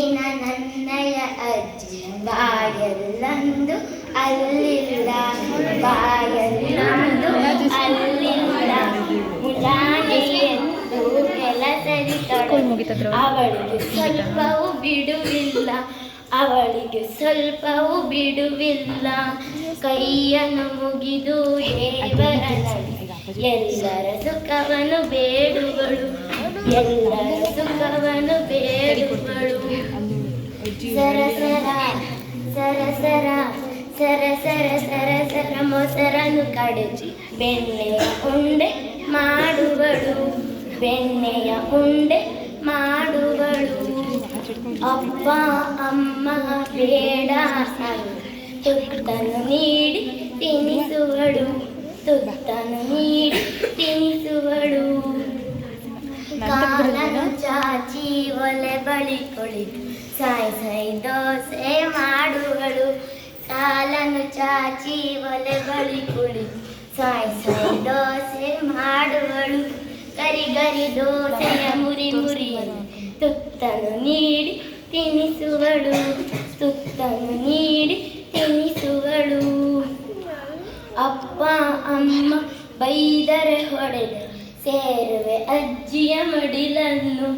ನಿನ್ನ ನನ್ನಯ ಅಜ್ಜಿ. ಬಾಯಲ್ಲಂದು ಅಲ್ಲಿಲ್ಲ. ಬಾಯಲ್ಲಂದು ಅಲ್ಲಿಲ್ಲ. ಮುಲಾನೆಯೆಂದು ತೊಡಗಿ ಅವಳಿಗೆ ಸ್ವಲ್ಪವೂ ಬಿಡುವಿಲ್ಲ. ಅವಳಿಗೆ ಸ್ವಲ್ಪವೂ ಬಿಡುವಿಲ್ಲ. ಕೈಯನ್ನು ಮುಗಿದು ದೇವರ ಎಲ್ಲರ ಸುಖವನ್ನು ಬೇಡುಗಳು ಎಲ್ಲರ ಸರಸರ ಸರಸರ ಸರಸರ ಸರಸರ ಮೊಸರನ್ನು ಕಡೆಜಿ ಬೆಣ್ಣೆಯ ಉಂಡೆ ಮಾಡುವಳು ಬೆಣ್ಣೆಯ ಉಂಡೆ ಮಾಡುವಳು ಅಪ್ಪ ಅಮ್ಮ ಬೇಡ ತುತ್ತನ್ನು ನೀಡಿ ತಿನಿಸುವಳು ತುತ್ತನ್ನು ನೀಡಿ ತಿನಿಸುವಳು ಕಾಲನು ಚಾಚಿ ಒಲೆ ಬಳಿ ಕುಳಿತು. ಸಾಯಿ ಸಾಯಿ ದೋಸೆ ಮಾಡುವಳು ಕಾಲನು ಚಾಚಿ ಒಲೆ ಬಳಿ ಕುಳಿತು. ಸಾಯಿ ಸಾಯಿ ದೋಸೆ ಮಾಡುವಳು ಗರಿ ಗರಿ ದೋಸೆಯ ಮುರಿ ಮುರಿ. ತುತ್ತನು ನೀಡಿ ತಿನಿಸುಗಳು. ತುತ್ತನ್ನು ನೀಡಿ ತಿನಿಸುಗಳು. ಅಪ್ಪ, ಅಮ್ಮ ಬೈದರೆ ಹೊಡೆದ ಸೇರುವೆ ಅಜ್ಜಿಯ ಮಡಿಲನ್ನು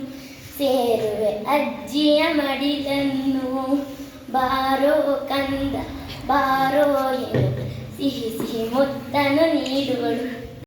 ಸೇರುವೆ ಅಜ್ಜಿಯ ಮಡಿಲನ್ನು ಬಾರೋ ಕಂದ ಬಾರೋ ಸಿಹಿ ಸಿಹಿ ಮುತ್ತನು ನೀಡುವಳು.